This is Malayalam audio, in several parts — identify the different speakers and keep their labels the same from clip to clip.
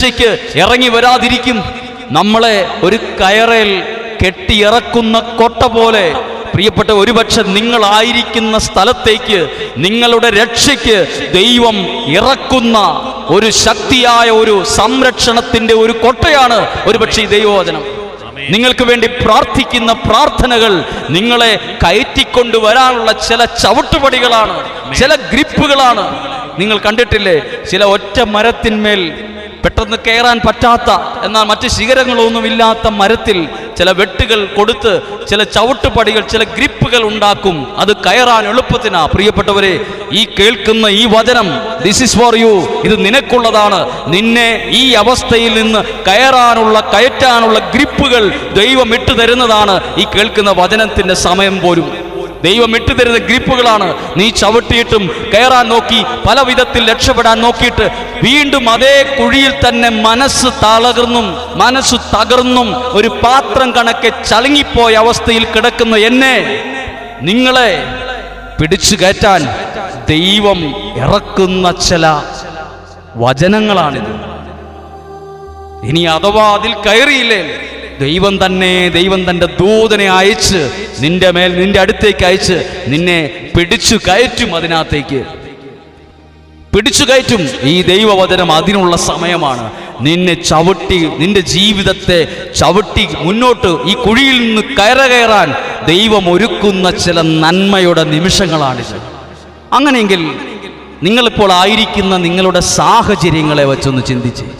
Speaker 1: രക്ഷയ്ക്ക് ഇറങ്ങി വരാതിരിക്കും. നമ്മളെ ഒരു കയറേൽ കെട്ടിയിറക്കുന്ന കൊട്ട പോലെ പ്രിയപ്പെട്ട ഒരുപക്ഷെ നിങ്ങളായിരിക്കുന്ന സ്ഥലത്തേക്ക് നിങ്ങളുടെ രക്ഷയ്ക്ക് ദൈവം ഇറക്കുന്ന ഒരു ശക്തിയായ ഒരു സംരക്ഷണത്തിന്റെ ഒരു കൊട്ടയാണ് ഒരുപക്ഷെ ഈ ദൈവവചനം. നിങ്ങൾക്ക് വേണ്ടി പ്രാർത്ഥിക്കുന്ന പ്രാർത്ഥനകൾ നിങ്ങളെ കയറ്റിക്കൊണ്ടുവരാനുള്ള ചില ചവിട്ടുപടികളാണ് ചില ഗ്രിപ്പുകളാണ്. നിങ്ങൾ കണ്ടിട്ടില്ലേ? ചില ഒറ്റ മരത്തിന്മേൽ പെട്ടെന്ന് കയറാൻ പറ്റാത്ത എന്നാൽ മറ്റ് ശിഖരങ്ങളൊന്നുമില്ലാത്ത മരത്തിൽ ചില വെട്ടുകൾ കൊടുത്ത് ചില ചവിട്ടുപടികൾ ചില ഗ്രിപ്പുകൾ ഉണ്ടാക്കും. അത് കയറാൻ എളുപ്പത്തിനാ. പ്രിയപ്പെട്ടവരെ ഈ കേൾക്കുന്ന ഈ വചനം ദിസ് ഇസ് ഫോർ യു ഇത് നിനക്കുള്ളതാണ്. നിന്നെ ഈ അവസ്ഥയിൽ നിന്ന് കയറാനുള്ള കയറ്റാനുള്ള ഗ്രിപ്പുകൾ ദൈവം ഇട്ടു തരുന്നതാണ് ഈ കേൾക്കുന്ന വചനത്തിന്റെ സമയം പോലും. ദൈവം ഇട്ടുതരുന്ന ഗ്രിപ്പുകളാണ്. നീ ചവിട്ടിയിട്ടും കയറാൻ നോക്കി പല വിധത്തിൽ രക്ഷപ്പെടാൻ നോക്കിയിട്ട് വീണ്ടും അതേ കുഴിയിൽ തന്നെ മനസ്സ് തളർന്നും മനസ്സ് തകർന്നും ഒരു പാത്രം കണക്കെ ചളുങ്ങിപ്പോയ അവസ്ഥയിൽ കിടക്കുന്ന എന്നെ നിങ്ങളെ പിടിച്ചു കയറ്റാൻ ദൈവം ഇറക്കുന്ന ചില വചനങ്ങളാണിത്. ഇനി അഥവാ അതിൽ കയറിയില്ലേ ദൈവം തന്നെ ദൈവം തന്റെ ദൂതനെ അയച്ച് നിന്റെ മേൽ നിന്റെ അടുത്തേക്ക് അയച്ച് നിന്നെ പിടിച്ചു കയറ്റും അതിനകത്തേക്ക്. പിടിച്ചു കയറ്റും ഈ ദൈവവചനം അതിനുള്ള സമയമാണ്. നിന്നെ ചവിട്ടി നിന്റെ ജീവിതത്തെ ചവിട്ടി മുന്നോട്ട് ഈ കുഴിയിൽ നിന്ന് കയറ കയറാൻ ദൈവം ഒരുക്കുന്ന ചില നന്മയുടെ നിമിഷങ്ങളാണിത്. അങ്ങനെയെങ്കിൽ നിങ്ങളിപ്പോൾ ആയിരിക്കുന്ന നിങ്ങളുടെ സാഹചര്യങ്ങളെ വെച്ചൊന്ന് ചിന്തിച്ച്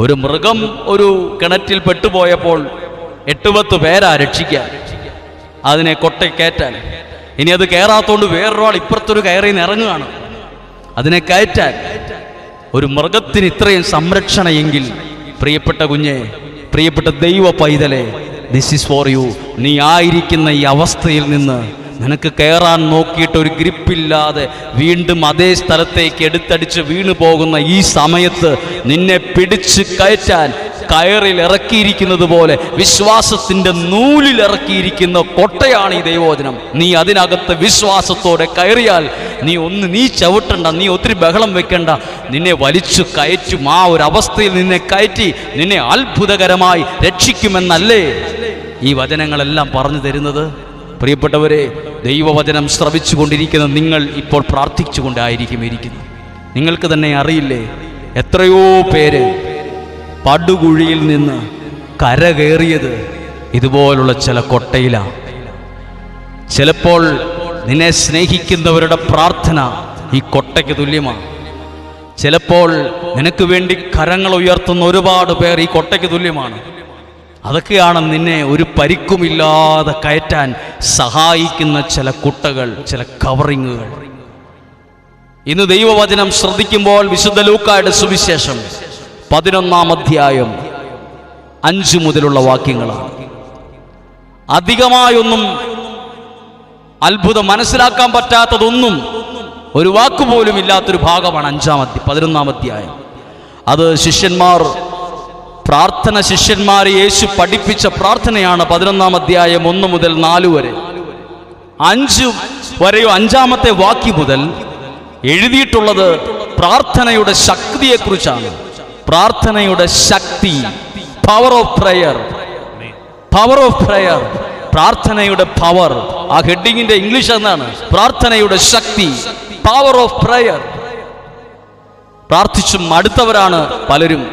Speaker 1: ഒരു മൃഗം ഒരു കിണറ്റിൽ പെട്ടുപോയപ്പോൾ എട്ടുപത്ത് പേരാ രക്ഷിക്കാൻ. അതിനെ കൊട്ട കയറ്റാൻ ഇനി അത് കയറാത്തോണ്ട് വേറൊരാൾ ഇപ്പുറത്തൊരു കയറി ഇറങ്ങുകയാണ്. അതിനെ കയറ്റാൻ. ഒരു മൃഗത്തിന് ഇത്രയും സംരക്ഷണ എങ്കിൽ പ്രിയപ്പെട്ട കുഞ്ഞെ പ്രിയപ്പെട്ട ദൈവ പൈതലെ ദിസ് ഇസ് ഫോർ യു നീ ആയിരിക്കുന്ന ഈ അവസ്ഥയിൽ നിന്ന് നിനക്ക് കയറാൻ നോക്കിയിട്ട് ഒരു ഗ്രിപ്പില്ലാതെ വീണ്ടും അതേ സ്ഥലത്തേക്ക് എടുത്തടിച്ച് വീണു പോകുന്ന ഈ സമയത്ത് നിന്നെ പിടിച്ച് കയറ്റാൻ കയറിൽ ഇറക്കിയിരിക്കുന്നത് പോലെ വിശ്വാസത്തിന്റെ നൂലിൽ ഇറക്കിയിരിക്കുന്ന കൊട്ടയാണ് ഈ ദൈവോചനം നീ അതിനകത്ത് വിശ്വാസത്തോടെ കയറിയാൽ നീ ഒന്ന് നീ ചവിട്ടണ്ട നീ ഒത്തിരി ബഹളം വെക്കണ്ട. നിന്നെ വലിച്ചു കയറ്റും. ആ ഒരു അവസ്ഥയിൽ നിന്നെ കയറ്റി നിന്നെ അത്ഭുതകരമായി രക്ഷിക്കുമെന്നല്ലേ ഈ വചനങ്ങളെല്ലാം പറഞ്ഞു തരുന്നത്? പ്രിയപ്പെട്ടവരെ ദൈവവചനം ശ്രവിച്ചു കൊണ്ടിരിക്കുന്ന നിങ്ങൾ ഇപ്പോൾ പ്രാർത്ഥിച്ചുകൊണ്ടായിരിക്കും ഇരിക്കുന്നത് നിങ്ങൾക്ക് തന്നെ അറിയില്ലേ എത്രയോ പേര് പടുകുഴിയിൽ നിന്ന് കരകയറിയത് ഇതുപോലുള്ള ചില കൊട്ടയിലാണ് ചിലപ്പോൾ നിന്നെ സ്നേഹിക്കുന്നവരുടെ പ്രാർത്ഥന ഈ കൊട്ടയ്ക്ക് തുല്യമാണ് ചിലപ്പോൾ നിനക്ക് വേണ്ടി കരങ്ങൾ ഉയർത്തുന്ന ഒരുപാട് പേർ ഈ കൊട്ടയ്ക്ക് തുല്യമാണ്. അതൊക്കെയാണ് നിന്നെ ഒരു പരിക്കുമില്ലാതെ കയറ്റാൻ സഹായിക്കുന്ന ചില കുട്ടകൾ ചില കവറിങ്ങുകൾ. ഇന്ന് ദൈവവചനം ശ്രദ്ധിക്കുമ്പോൾ വിശുദ്ധ ലൂക്കായുടെ സുവിശേഷം പതിനൊന്നാം അധ്യായം അഞ്ചു മുതലുള്ള വാക്യങ്ങളാണ്. അധികമായൊന്നും അത്ഭുതം മനസ്സിലാക്കാൻ പറ്റാത്തതൊന്നും ഒരു വാക്കുപോലും ഇല്ലാത്തൊരു ഭാഗമാണ് അഞ്ചാം അധ്യ പതിനൊന്നാം അധ്യായം. അത് ശിഷ്യന്മാർ പ്രാർത്ഥന ശിഷ്യന്മാരെ യേശു പഠിപ്പിച്ച പ്രാർത്ഥനയാണ് പതിനൊന്നാം അധ്യായം ഒന്ന് മുതൽ നാല് വരെ. അഞ്ചു വരെയോ അഞ്ചാമത്തെ വാക്യം മുതൽ എഴുതിയിട്ടുള്ളത് പ്രാർത്ഥനയുടെ ശക്തിയെക്കുറിച്ചാണ്. പ്രാർത്ഥനയുടെ ശക്തി power of prayer power of prayer പ്രാർത്ഥനയുടെ പവർ ആ ഹെഡിങ്ങിന്റെ ഇംഗ്ലീഷ് എന്നാണ്. പ്രാർത്ഥനയുടെ ശക്തി പവർ ഓഫ് പ്രയർ പ്രാർത്ഥിച്ചും അടുത്തവരാണ് പലരും.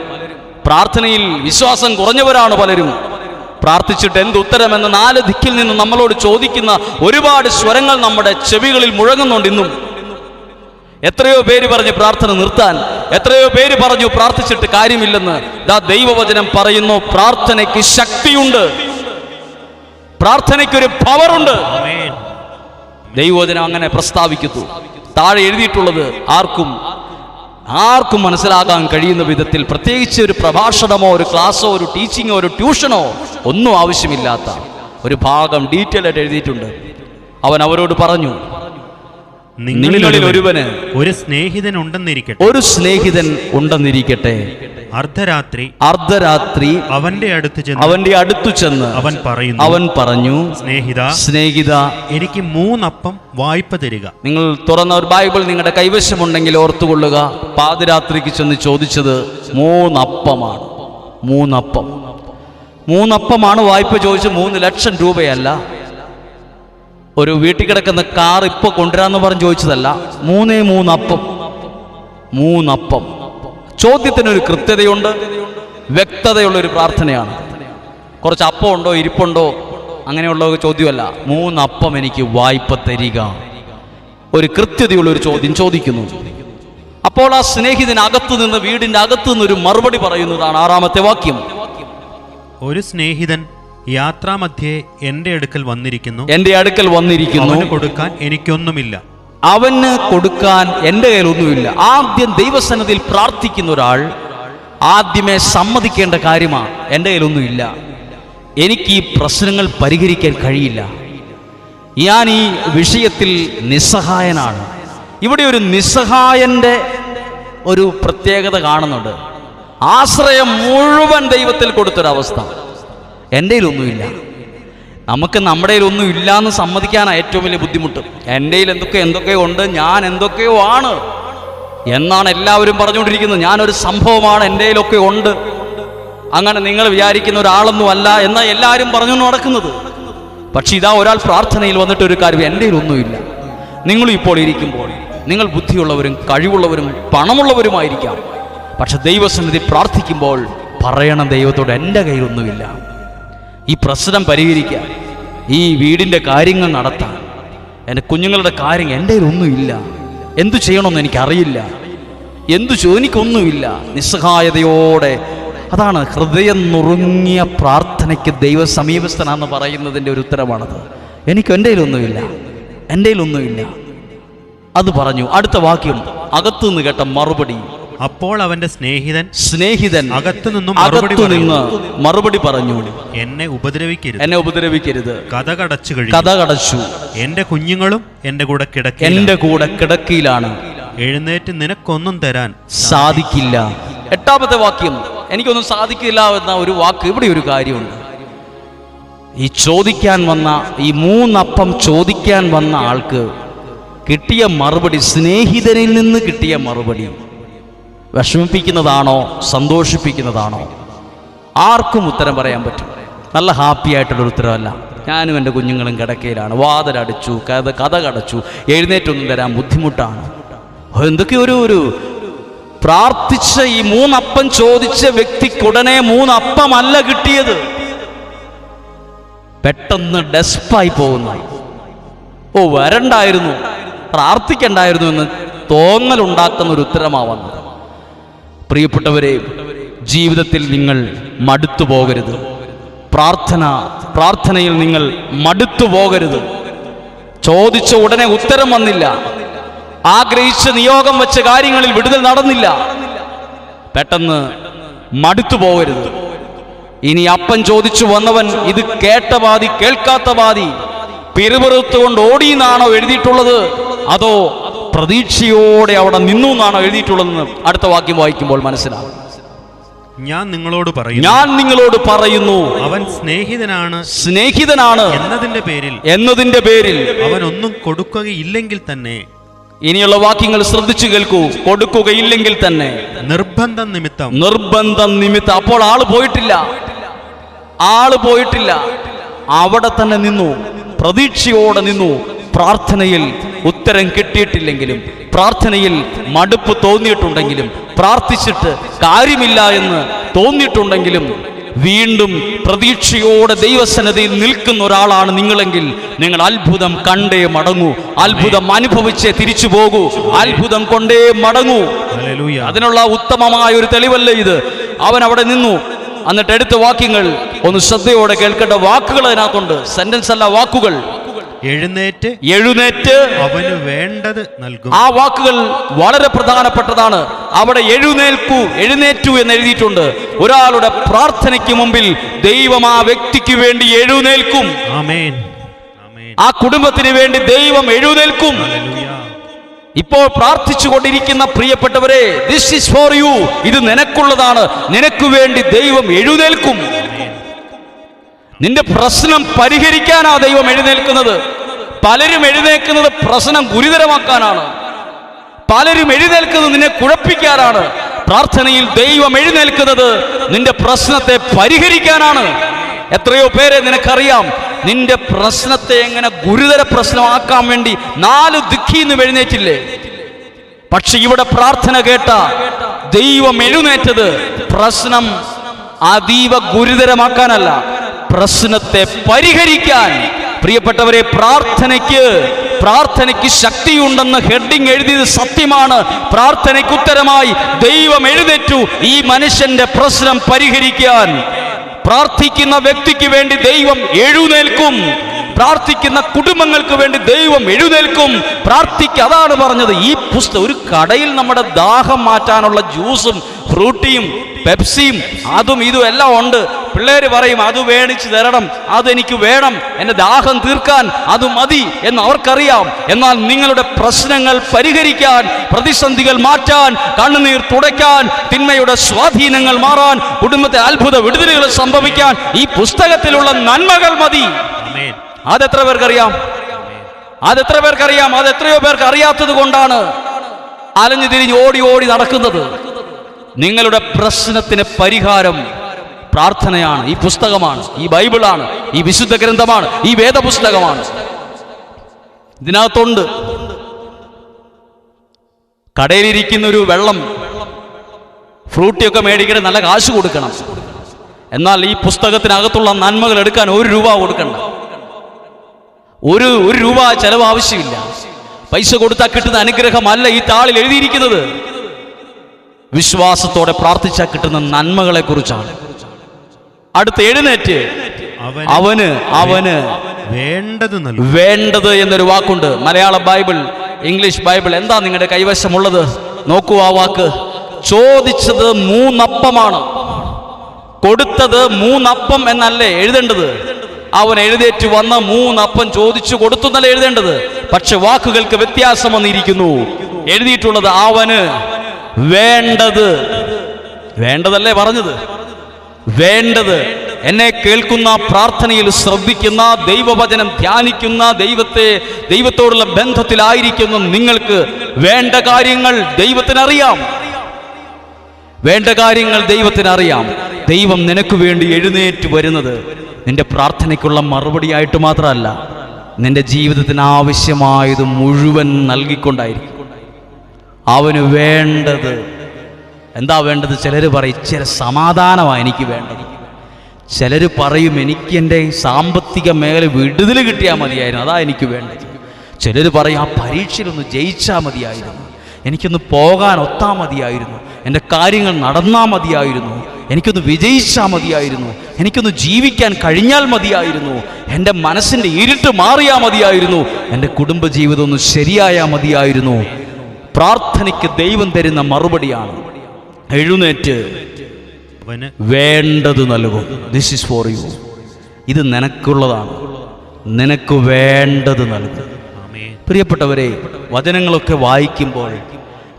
Speaker 1: പ്രാർത്ഥനയിൽ വിശ്വാസം കുറഞ്ഞവരാണ് പലരും. പ്രാർത്ഥിച്ചിട്ട് എന്ത് ഉത്തരമെന്ന് നാല് ദിക്കിൽ നിന്ന് നമ്മളോട് ചോദിക്കുന്ന ഒരുപാട് സ്വരങ്ങൾ നമ്മുടെ ചെവികളിൽ മുഴങ്ങുന്നുണ്ട് ഇന്നും. എത്രയോ പേര് പറഞ്ഞു പ്രാർത്ഥന നിർത്താൻ എത്രയോ പേര് പറഞ്ഞു പ്രാർത്ഥിച്ചിട്ട് കാര്യമില്ലെന്ന്. ദാ ദൈവവചനം പറയുന്നു പ്രാർത്ഥനയ്ക്ക് ശക്തിയുണ്ട്. പ്രാർത്ഥനയ്ക്കൊരു പവറുണ്ട്. ദൈവവചനം അങ്ങനെ പ്രസ്താവിക്കുന്നു. താഴെ എഴുതിയിട്ടുള്ളത് ആർക്കും ആർക്കും മനസ്സിലാകാൻ കഴിയുന്ന വിധത്തിൽ പ്രത്യേകിച്ച് ഒരു പ്രഭാഷണമോ ഒരു ക്ലാസ്സോ ഒരു ടീച്ചിങ്ങോ ഒരു ട്യൂഷനോ ഒന്നും ആവശ്യമില്ലാത്ത ഒരു ഭാഗം ഡീറ്റെയിൽ ആയിട്ട് എഴുതിയിട്ടുണ്ട്. അവൻ അവരോട് പറഞ്ഞു നിങ്ങളിൽ ഒരുവന്
Speaker 2: ഒരു സ്നേഹിതൻ ഉണ്ടെന്നിരിക്കട്ടെ.
Speaker 1: ഒരു സ്നേഹിതൻ ഉണ്ടെന്നിരിക്കട്ടെ.
Speaker 2: അർദ്ധരാത്രി
Speaker 1: അർദ്ധരാത്രി
Speaker 2: അവന്റെ അടുത്ത് ചെന്ന്
Speaker 1: അവന്റെ അടുത്തു ചെന്ന്
Speaker 2: അവൻ പറയുന്നു
Speaker 1: അവൻ പറഞ്ഞു
Speaker 2: സ്നേഹിത
Speaker 1: സ്നേഹിത
Speaker 2: എനിക്ക് മൂന്നപ്പം വായ്പ തരിക.
Speaker 1: നിങ്ങൾ തുറന്ന ഒരു ബൈബിൾ നിങ്ങളുടെ കൈവശമുണ്ടെങ്കിൽ ഓർത്തുകൊള്ളുക. പാതിരാത്രിക്ക് ചെന്ന് ചോദിച്ചത് മൂന്നപ്പമാണ്. മൂന്നപ്പം. മൂന്നപ്പമാണ് വായ്പ ചോദിച്ച് മൂന്ന് ലക്ഷം രൂപയല്ല. ഒരു വീട്ടിൽ കിടക്കുന്ന കാർ ഇപ്പോൾ കൊണ്ടുവരാന്ന് പറഞ്ഞ് ചോദിച്ചതല്ല. മൂന്നേ മൂന്നപ്പം. മൂന്നപ്പം. ചോദ്യത്തിനൊരു കൃത്യതയുണ്ട് വ്യക്തതയുള്ള ഒരു പ്രാർത്ഥനയാണ്. കുറച്ച് അപ്പം ഉണ്ടോ ഇരിപ്പുണ്ടോ? അങ്ങനെയുള്ള ചോദ്യമല്ല. മൂന്നപ്പം എനിക്ക് വായ്പ തരിക. ഒരു കൃത്യതയുള്ള ഒരു ചോദ്യം ചോദിക്കുന്നു. അപ്പോൾ ആ സ്നേഹിതനകത്ത് നിന്ന് വീടിന്റെ അകത്തു നിന്ന് ഒരു മറുപടി പറയുന്നതാണ് ആറാമത്തെ വാക്യം.
Speaker 2: ഒരു സ്നേഹിതൻ യാത്രാമധ്യേ എന്റെ അടുക്കൽ വന്നിരിക്കുന്നു.
Speaker 1: എന്റെ അടുക്കൽ വന്നിരിക്കുന്നു.
Speaker 2: കൊടുക്കാൻ എനിക്കൊന്നുമില്ല.
Speaker 1: അവന് കൊടുക്കാൻ എന്റെ കയ്യിലൊന്നുമില്ല. ആദ്യം ദൈവസന്നതിയിൽ പ്രാർത്ഥിക്കുന്ന ഒരാൾ ആദ്യമേ സമ്മതിക്കേണ്ട കാര്യമാണ് എന്റെ കയ്യിലൊന്നുമില്ല. എനിക്ക് ഈ പ്രശ്നങ്ങൾ പരിഹരിക്കാൻ കഴിയില്ല. ഞാൻ ഈ വിഷയത്തിൽ നിസ്സഹായനാണ്. ഇവിടെ ഒരു നിസ്സഹായന്റെ ഒരു പ്രത്യേകത കാണുന്നുണ്ട്. ആശ്രയം മുഴുവൻ ദൈവത്തിൽ കൊടുത്തൊരവസ്ഥ. എന്റെ കയ്യിലൊന്നുമില്ല. നമുക്ക് നമ്മുടെ ഒന്നും ഇല്ല എന്ന് സമ്മതിക്കാനാണ് ഏറ്റവും വലിയ ബുദ്ധിമുട്ട്. എന്റെ എന്തൊക്കെ എന്തൊക്കെയോ ഉണ്ട് ഞാൻ എന്തൊക്കെയോ ആണ് എന്നാണ് എല്ലാവരും പറഞ്ഞുകൊണ്ടിരിക്കുന്നത്. ഞാനൊരു സംഭവമാണ് എന്റെ കയ്യിലൊക്കെ ഉണ്ട്. അങ്ങനെ നിങ്ങൾ വിചാരിക്കുന്ന ഒരാളൊന്നും അല്ല എന്നാ എല്ലാവരും പറഞ്ഞു നടക്കുന്നത്. പക്ഷെ ഇതാ ഒരാൾ പ്രാർത്ഥനയിൽ വന്നിട്ട് ഒരു കാര്യം എന്റെ ഒന്നുമില്ല നിങ്ങൾ ഇപ്പോൾ ഇരിക്കുമ്പോൾ നിങ്ങൾ ബുദ്ധിയുള്ളവരും കഴിവുള്ളവരും പണമുള്ളവരുമായിരിക്കാം. പക്ഷെ ദൈവസന്നിധി പ്രാർത്ഥിക്കുമ്പോൾ പറയണം ദൈവത്തോട് എന്റെ കയ്യിലൊന്നുമില്ല ഈ പ്രശ്നം പരിഹരിക്കാൻ ഈ വീടിന്റെ കാര്യങ്ങൾ നടത്താൻ. എന്റെ കുഞ്ഞുങ്ങളുടെ കാര്യങ്ങൾ എന്റെ ഒന്നുമില്ല എന്തു ചെയ്യണമെന്ന് എനിക്കറിയില്ല. എന്തു ചോദിക്കൊന്നുമില്ല നിസ്സഹായതയോടെ. അതാണ് ഹൃദയം നുറുങ്ങിയ പ്രാർത്ഥനയ്ക്ക് ദൈവ സമീപസ്ഥനാന്ന് പറയുന്നതിന്റെ ഒരു ഉത്തരമാണത്. എനിക്ക് എന്റെ ഒന്നുമില്ല. എന്റെ ഒന്നുമില്ല. അത് പറഞ്ഞു. അടുത്ത വാക്യം അകത്തുനിന്ന് കേട്ട മറുപടി.
Speaker 2: അപ്പോൾ അവന്റെ സ്നേഹിതൻ
Speaker 1: സ്നേഹിതൻ
Speaker 2: അകത്തു നിന്നും മറുപടി
Speaker 1: അകത്തു നിന്ന് മറുപടി പറഞ്ഞു
Speaker 2: എന്നെ ഉപദ്രവിക്കരുത്.
Speaker 1: എന്നെ ഉപദ്രവിക്കരുത്.
Speaker 2: കഥ കടച്ചു കഴിഞ്ഞു.
Speaker 1: കഥ കടച്ചു.
Speaker 2: എന്റെ കുഞ്ഞുങ്ങളും എന്റെ കൂടെ കിടക്ക
Speaker 1: എന്റെ കൂടെ കിടക്കയിലാണ്.
Speaker 2: എഴുന്നേറ്റ് നിനക്കൊന്നും തരാൻ
Speaker 1: സാധിക്കില്ല. എട്ടാമത്തെ വാക്യം. എനിക്കൊന്നും സാധിക്കില്ല എന്ന ഒരു വാക്ക് ഇവിടെ ഒരു കാര്യമുണ്ട്. ഈ ചോദിക്കാൻ വന്ന ഈ മൂന്നപ്പം ചോദിക്കാൻ വന്ന ആൾക്ക് കിട്ടിയ മറുപടി സ്നേഹിതനിൽ നിന്ന് കിട്ടിയ മറുപടി. വിഷമിപ്പിക്കുന്നതാണോ സന്തോഷിപ്പിക്കുന്നതാണോ? ആർക്കും ഉത്തരം പറയാൻ പറ്റും. നല്ല ഹാപ്പി ആയിട്ടുള്ള ഉത്തരവല്ല. ഞാനും എന്റെ കുഞ്ഞുങ്ങളും കിടക്കയിലാണ്. വാതിലടിച്ചു കഥ കഥ കടച്ചു. എഴുന്നേറ്റൊന്നും തരാൻ ബുദ്ധിമുട്ടാണ്. എന്തൊക്കെ ഒരു ഒരു പ്രാർത്ഥിച്ച ഈ മൂന്നപ്പം ചോദിച്ച വ്യക്തിക്കുടനെ മൂന്നപ്പമല്ല കിട്ടിയത്. പെട്ടെന്ന് ഡെസ്പായി പോകുന്നു. ഓ വരണ്ടായിരുന്നു. പ്രാർത്ഥിക്കണ്ടായിരുന്നു എന്ന് തോന്നലുണ്ടാക്കുന്ന ഒരു ഉത്തരമാണ് വന്നത്. പ്രിയപ്പെട്ടവരെ ജീവിതത്തിൽ നിങ്ങൾ മടുത്തു പോകരുത്. പ്രാർത്ഥന പ്രാർത്ഥനയിൽ നിങ്ങൾ മടുത്തു പോകരുത്. ചോദിച്ച ഉടനെ ഉത്തരം വന്നില്ല. ആഗ്രഹിച്ച നിയോഗം വെച്ച കാര്യങ്ങളിൽ വിടുതൽ നടന്നില്ല. പെട്ടെന്ന് മടുത്തു പോകരുത്. ഇനി അപ്പൻ ചോദിച്ചു വന്നവൻ ഇത് കേട്ട ബാധി കേൾക്കാത്ത ബാധി പിറുപിറുത്തുകൊണ്ട് ഓടിയെന്നാണോ എഴുതിയിട്ടുള്ളത്? അതോ പ്രതീക്ഷയോടെ അവിടെ നിന്നു എന്നാണ് എഴുതിയിട്ടുള്ളതെന്ന് അടുത്ത വാക്യം വായിക്കുമ്പോൾ മനസ്സിലാവും.
Speaker 2: ഞാൻ നിങ്ങളോട് പറയുന്നു.
Speaker 1: ഞാൻ നിങ്ങളോട് പറയുന്നു.
Speaker 2: അവൻ സ്നേഹിതനാണ്
Speaker 1: സ്നേഹിതനാണ്
Speaker 2: എന്നതിന്റെ പേരിൽ.
Speaker 1: എന്നതിന്റെ പേരിൽ.
Speaker 2: അവൻ ഒന്നും കൊടുക്കുകയില്ലെങ്കിൽ തന്നെ.
Speaker 1: ഇനിയുള്ള വാക്യങ്ങൾ ശ്രദ്ധിച്ചു കേൾക്കൂ. കൊടുക്കുകയില്ലെങ്കിൽ തന്നെ.
Speaker 2: നിർബന്ധം നിമിത്തം.
Speaker 1: നിർബന്ധം നിമിത്തം. അപ്പോൾ ആൾ പോയിട്ടില്ല. ആൾ പോയിട്ടില്ല. അവിടെ തന്നെ നിന്നു. പ്രതീക്ഷയോടെ നിന്നു. പ്രാർത്ഥനയിൽ ഉത്തരം കിട്ടിയിട്ടില്ലെങ്കിലും പ്രാർത്ഥനയിൽ മടുപ്പ് തോന്നിയിട്ടുണ്ടെങ്കിലും പ്രാർത്ഥിച്ചിട്ട് കാര്യമില്ല എന്ന് തോന്നിയിട്ടുണ്ടെങ്കിലും വീണ്ടും പ്രതീക്ഷയോടെ ദൈവസന്നതയിൽ നിൽക്കുന്ന ഒരാളാണ് നിങ്ങളെങ്കിൽ നിങ്ങൾ അത്ഭുതം കണ്ടേ മടങ്ങൂ. അത്ഭുതം അനുഭവിച്ചേ തിരിച്ചു പോകൂ. അത്ഭുതം കൊണ്ടേ മടങ്ങൂ. അതിനുള്ള ഉത്തമമായ ഒരു തെളിവല്ലേ ഇത്. അവൻ അവിടെ നിന്നു. എന്നിട്ട് എടുത്ത വാക്യങ്ങൾ ഒന്ന് ശ്രദ്ധയോടെ കേൾക്കേണ്ട വാക്കുകൾ അതിനകത്തുണ്ട്. സെന്റൻസ് അല്ല വാക്കുകൾ.
Speaker 2: എഴുന്നേറ്റ്
Speaker 1: എഴുന്നേറ്റ്
Speaker 2: അവന് വേണ്ടത് നൽകും.
Speaker 1: ആ വാക്കുകൾ വളരെ പ്രധാനപ്പെട്ടതാണ്. അവിടെ എഴുന്നേൽക്കൂ എഴുന്നേറ്റു എന്ന് എഴുതിയിട്ടുണ്ട്. ഒരാളുടെ പ്രാർത്ഥനയ്ക്ക് മുമ്പിൽ ദൈവം ആ വ്യക്തിക്ക് വേണ്ടി എഴുന്നേൽക്കും.
Speaker 2: ആമേൻ. ആമേൻ.
Speaker 1: ആ കുടുംബത്തിന് വേണ്ടി ദൈവം എഴുന്നേൽക്കും. ഇപ്പോൾ പ്രാർത്ഥിച്ചു കൊണ്ടിരിക്കുന്ന പ്രിയപ്പെട്ടവരെ ദിസ് ഇസ് ഫോർ യു ഇത് നിനക്കുള്ളതാണ്. നിനക്ക് വേണ്ടി ദൈവം എഴുന്നേൽക്കും. നിന്റെ പ്രശ്നം പരിഹരിക്കാനാ ദൈവം എഴുന്നേൽക്കുന്നത്. പലരും എഴുന്നേൽക്കുന്നത് പ്രശ്നം ഗുരുതരമാക്കാനാണ്. പലരും എഴുന്നേൽക്കുന്നത് നിന്നെ കുഴപ്പിക്കാനാണ്. പ്രാർത്ഥനയിൽ ദൈവം എഴുന്നേൽക്കുന്നത് നിന്റെ പ്രശ്നത്തെ പരിഹരിക്കാനാണ്. എത്രയോ പേരെ നിനക്കറിയാം നിന്റെ പ്രശ്നത്തെ എങ്ങനെ ഗുരുതര പ്രശ്നമാക്കാൻ വേണ്ടി നാല് ദിക്കിന്ന് എഴുന്നേറ്റില്ലേ? പക്ഷെ ഇവിടെ പ്രാർത്ഥന കേട്ട ദൈവം എഴുന്നേറ്റത് പ്രശ്നം അതീവ ഗുരുതരമാക്കാനല്ല. പ്രശ്നത്തെ പരിഹരിക്കാൻ. പ്രിയപ്പെട്ടവരെ പ്രാർത്ഥനയ്ക്ക് പ്രാർത്ഥനയ്ക്ക് ശക്തിയുണ്ടെന്ന് ഹെഡിങ് എഴുതിയത് സത്യമാണ്. പ്രാർത്ഥനയ്ക്ക് ഉത്തരമായി ദൈവം എഴുന്നേറ്റു. ഈ മനുഷ്യന്റെ പ്രശ്നം പരിഹരിക്കാൻ. പ്രാർത്ഥിക്കുന്ന വ്യക്തിക്ക് വേണ്ടി ദൈവം എഴുന്നേൽക്കും. പ്രാർത്ഥിക്കുന്ന കുടുംബങ്ങൾക്ക് വേണ്ടി ദൈവം എഴുന്നേൽക്കും. പ്രാർത്ഥിക്ക അതാണ് പറഞ്ഞത്. ഈ പുസ്തകം ഒരു കടയിൽ നമ്മുടെ ദാഹം മാറ്റാനുള്ള ജ്യൂസും ഫ്രൂട്ടിയും പെപ്സിയും അതും ഇതും എല്ലാം ഉണ്ട്. പിള്ളേര് പറയും അത് മേടിച്ച് തരണം അതെനിക്ക് വേണം എന്റെ ദാഹം തീർക്കാൻ അത് മതി എന്ന് അവർക്കറിയാം. എന്നാൽ നിങ്ങളുടെ പ്രശ്നങ്ങൾ പരിഹരിക്കാൻ പ്രതിസന്ധികൾ മാറ്റാൻ കണ്ണുനീർ തുടയ്ക്കാൻ തിന്മയുടെ സ്വാധീനങ്ങൾ മാറാൻ കുടുംബത്തെ അത്ഭുത വിടുതലുകൾ സംഭവിക്കാൻ ഈ പുസ്തകത്തിലുള്ള നന്മകൾ മതി. അതെത്ര പേർക്കറിയാം? അതെത്ര പേർക്കറിയാം? അത് എത്രയോ പേർക്ക് അറിയാത്തത് കൊണ്ടാണ് അലഞ്ഞു തിരിഞ്ഞ് ഓടി ഓടി നടക്കുന്നത്. നിങ്ങളുടെ പ്രശ്നത്തിന് പരിഹാരം പ്രാർത്ഥനയാണ് ഈ പുസ്തകമാണ് ഈ ബൈബിളാണ് ഈ വിശുദ്ധ ഗ്രന്ഥമാണ് ഈ വേദപുസ്തകമാണ്. ഇതിനകത്തുണ്ട്. കടയിലിരിക്കുന്ന ഒരു വെള്ളം ഫ്രൂട്ടിയൊക്കെ മേടിക്കണ നല്ല കാശ് കൊടുക്കണം. എന്നാൽ ഈ പുസ്തകത്തിനകത്തുള്ള നന്മകൾ എടുക്കാൻ ഒരു രൂപ കൊടുക്കണ്ട. ഒരു ഒരു രൂപ ചെലവ് ആവശ്യമില്ല. പൈസ കൊടുത്താൽ കിട്ടുന്ന അനുഗ്രഹമല്ല ഈ താളിൽ എഴുതിയിരിക്കുന്നത്. വിശ്വാസത്തോടെ പ്രാർത്ഥിച്ചാൽ കിട്ടുന്ന നന്മകളെ കുറിച്ചാണ് അടുത്ത എഴുന്നേറ്റ്. അവന് അവന്
Speaker 2: വേണ്ടത്
Speaker 1: വേണ്ടത് എന്നൊരു വാക്കുണ്ട്. മലയാള ബൈബിൾ ഇംഗ്ലീഷ് ബൈബിൾ. എന്താ നിങ്ങളുടെ കൈവശമുള്ളത്? നോക്കൂ ആ വാക്ക്. ചോദിച്ചത് മൂന്നപ്പമാണ്. കൊടുത്തത് മൂന്നപ്പം എന്നല്ലേ എഴുതേണ്ടത്? അവൻ എഴുന്നേറ്റ് വന്ന മൂന്നപ്പം ചോദിച്ചു കൊടുത്തു എന്നല്ല എഴുതേണ്ടത്? പക്ഷെ വാക്കുകൾക്ക് വ്യത്യാസം വന്നിരിക്കുന്നു. എഴുതിയിട്ടുള്ളത് അവന് വേണ്ടത്. വേണ്ടതല്ലേ പറഞ്ഞത്? വേണ്ടത്. എന്നെ കേൾക്കുന്ന പ്രാർത്ഥനയിൽ ശ്രദ്ധിക്കുന്ന ദൈവവചനം ധ്യാനിക്കുന്ന ദൈവത്തെ ദൈവത്തോടുള്ള ബന്ധത്തിലായിരിക്കുന്ന നിങ്ങൾക്ക്. വേണ്ട കാര്യങ്ങൾ ദൈവത്തിനറിയാം. വേണ്ട കാര്യങ്ങൾ ദൈവത്തിനറിയാം. ദൈവം നിനക്ക് വേണ്ടി എഴുന്നേറ്റ് വരുന്നത് നിന്റെ പ്രാർത്ഥനയ്ക്കുള്ള മറുപടിയായിട്ട് മാത്രമല്ല നിന്റെ ജീവിതത്തിന് ആവശ്യമായത് മുഴുവൻ നൽകിക്കൊണ്ടായിരിക്കും. അവന് വേണ്ടത് എന്താ വേണ്ടത്? ചിലർ പറയും ചില സമാധാനമാണ് എനിക്ക് വേണ്ടത്. ചിലർ പറയും എനിക്ക് എന്റെ സാമ്പത്തിക മേഖല വിടുതൽ കിട്ടിയാൽ മതിയായിരുന്നു. അതാ എനിക്ക് വേണ്ടത്. ചിലർ പറയും ആ പരീക്ഷയിലൊന്ന് ജയിച്ചാൽ മതിയായിരുന്നു. എനിക്കൊന്ന് പോകാൻ ഒത്താ മതിയായിരുന്നു. എന്റെ കാര്യങ്ങൾ നടന്നാൽ മതിയായിരുന്നു. എനിക്കൊന്ന് വിജയിച്ചാൽ മതിയായിരുന്നു. എനിക്കൊന്ന് ജീവിക്കാൻ കഴിഞ്ഞാൽ മതിയായിരുന്നു. എന്റെ മനസ്സിന്റെ ഇരുട്ട് മാറിയാൽ മതിയായിരുന്നു. എന്റെ കുടുംബജീവിതം ഒന്ന് ശരിയായാൽ മതിയായിരുന്നു. പ്രാർത്ഥനയ്ക്ക് ദൈവം തരുന്ന മറുപടിയാണ് എഴുന്നേറ്റ് വേണ്ടത് നൽകും. ദിസ് ഇസ് ഫോർ യു ഇത് നിനക്കുള്ളതാണ്. നിനക്ക് വേണ്ടത് നൽകും. പ്രിയപ്പെട്ടവരെ വചനങ്ങളൊക്കെ വായിക്കുമ്പോൾ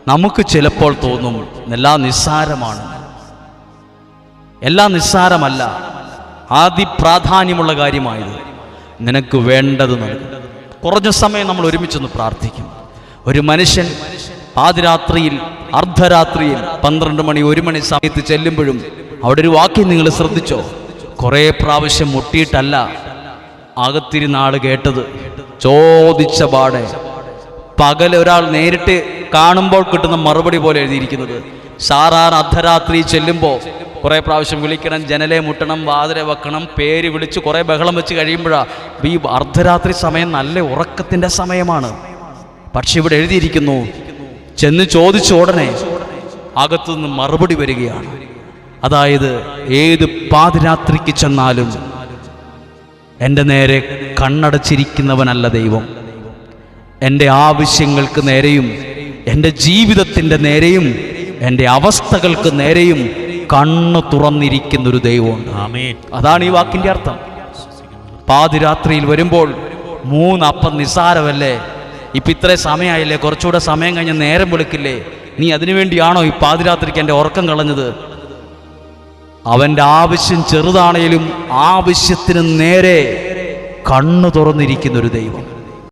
Speaker 1: നമുക്ക് ചിലപ്പോൾ തോന്നും എല്ലാം നിസ്സാരമാണ്. എല്ലാം നിസ്സാരമല്ല. ആദ്യ പ്രാധാന്യമുള്ള കാര്യമായത് നിനക്ക് വേണ്ടത് നൽകും. കുറഞ്ഞ സമയം നമ്മൾ ഒരുമിച്ചൊന്ന് പ്രാർത്ഥിക്കും. ഒരു മനുഷ്യൻ പാതിരാത്രിയിൽ അർദ്ധരാത്രിയിൽ പന്ത്രണ്ട് മണി ഒരു മണി സമയത്ത് ചെല്ലുമ്പോഴും അവിടെ ഒരു വാക്യം നിങ്ങൾ ശ്രദ്ധിച്ചോ? കുറേ പ്രാവശ്യം മുട്ടിയിട്ടല്ല അകത്തിരി നാൾ കേട്ടത്. ചോദിച്ച പാടെ. പകൽ ഒരാൾ നേരിട്ട് കാണുമ്പോൾ കിട്ടുന്ന മറുപടി പോലെ എഴുതിയിരിക്കുന്നത്. സാറാർ അർദ്ധരാത്രി ചെല്ലുമ്പോൾ കുറേ പ്രാവശ്യം വിളിക്കണം ജനലെ മുട്ടണം വാതിലെ വെക്കണം പേര് വിളിച്ച് കുറേ ബഹളം വെച്ച് കഴിയുമ്പോഴാണ് ഈ അർദ്ധരാത്രി സമയം നല്ല ഉറക്കത്തിന്റെ സമയമാണ്. പക്ഷെ ഇവിടെ എഴുതിയിരിക്കുന്നു ചെന്ന് ചോദിച്ച ഉടനെ അകത്തുനിന്ന് മറുപടി വരികയാണ്. അതായത് ഏത് പാതിരാത്രിക്ക് ചെന്നാലും എന്റെ നേരെ കണ്ണടച്ചിരിക്കുന്നവനല്ല ദൈവം. എന്റെ ആവശ്യങ്ങൾക്ക് നേരെയും എന്റെ ജീവിതത്തിന്റെ നേരെയും എന്റെ അവസ്ഥകൾക്ക് നേരെയും കണ്ണു തുറന്നിരിക്കുന്ന ഒരു ദൈവമുണ്ട് അതാണ് ഈ വാക്കിന്റെ അർത്ഥം. പാതിരാത്രിയിൽ വരുമ്പോൾ മൂന്നപ്പം നിസ്സാരമല്ലേ? ഇപ്പം ഇത്രയും സമയമായില്ലേ കുറച്ചുകൂടെ സമയം കഴിഞ്ഞ് നേരം വിളിക്കില്ലേ? നീ അതിനു വേണ്ടിയാണോ ഈ പാതിരാത്രിക്ക് എന്റെ ഉറക്കം കളഞ്ഞത്? അവന്റെ ആവശ്യം ചെറുതാണേലും ആവശ്യത്തിന് നേരെ കണ്ണു തുറന്നിരിക്കുന്ന ഒരു ദൈവം.